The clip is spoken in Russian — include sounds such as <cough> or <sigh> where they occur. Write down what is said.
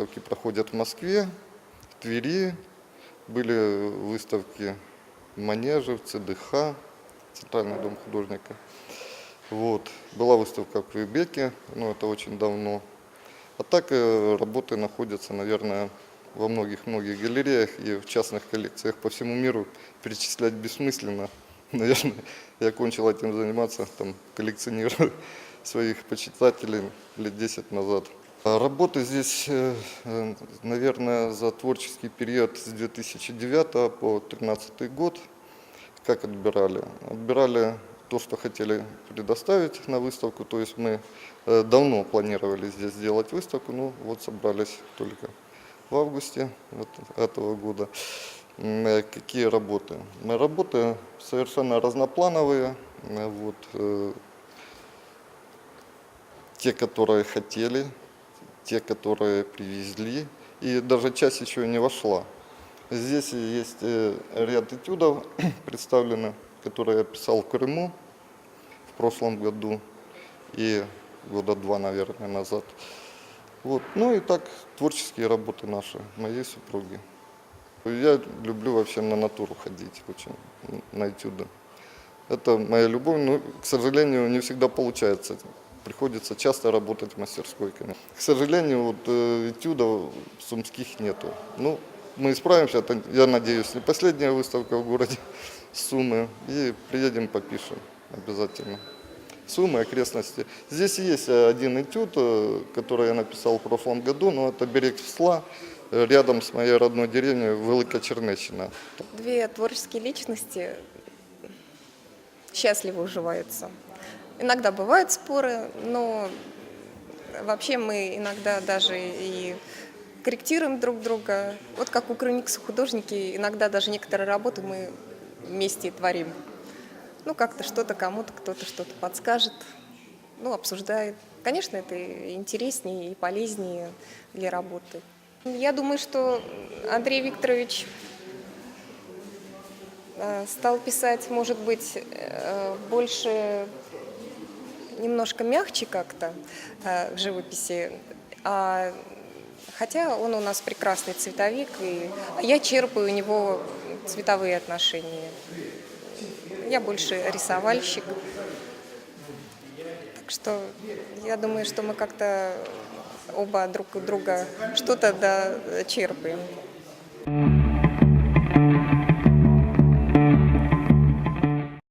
выставки проходят в Москве, в Твери, были выставки в Манеже, ЦДХ, Центральный дом художника. Вот. Была выставка в Квебеке, но это очень давно. А так э, работы находятся, наверное, во многих-многих галереях и в частных коллекциях по всему миру. Перечислять бессмысленно. <laughs> Наверное, я кончил этим заниматься, там, коллекционирую <laughs> своих почитателей лет 10 назад. А Работы здесь, э, э, наверное, за творческий период с 2009 по 2013 год. Как отбирали? Отбирали то, что хотели предоставить на выставку. То есть мы э, давно планировали здесь сделать выставку, ну вот собрались только в августе этого года. Какие работы? М, Работы совершенно разноплановые. Вот, те, которые хотели, те, которые привезли, и даже часть еще не вошла. Здесь есть э, ряд этюдов <clears throat> представлены, которые я писал в Крыму в прошлом году и года два, наверное, назад. Вот. Ну и так творческие работы наши, моей супруги. Я люблю вообще на натуру ходить очень, на этюды. Это моя любовь, но, к сожалению, не всегда получается. Приходится часто работать в мастерской. конечно. К сожалению, вот э, этюдов сумских нету. Ну, мы исправимся, это, я надеюсь, не последняя выставка в городе <laughs> Сумы. И приедем, попишем обязательно. Сумы, окрестности. Здесь есть э, один этюд, э, который я написал в прошлом году, но это берег Всла, э, рядом с моей родной деревней Велика Чернечина. Две творческие личности счастливо уживаются. Иногда бывают споры, но вообще мы иногда даже и корректируем друг друга. Вот как у Крыникса художники, иногда даже некоторые работы мы вместе творим. Ну, как-то что-то кому-то, кто-то что-то подскажет, ну, обсуждает. Конечно, это интереснее и полезнее для работы. Я думаю, что Андрей Викторович стал писать, может быть, э, больше, немножко мягче как-то э, в живописи. А, хотя он у нас прекрасный цветовик, и я черпаю у него цветовые отношения. Я больше рисовальщик. Так что я думаю, что мы как-то оба друг у друга что-то да, черпаем.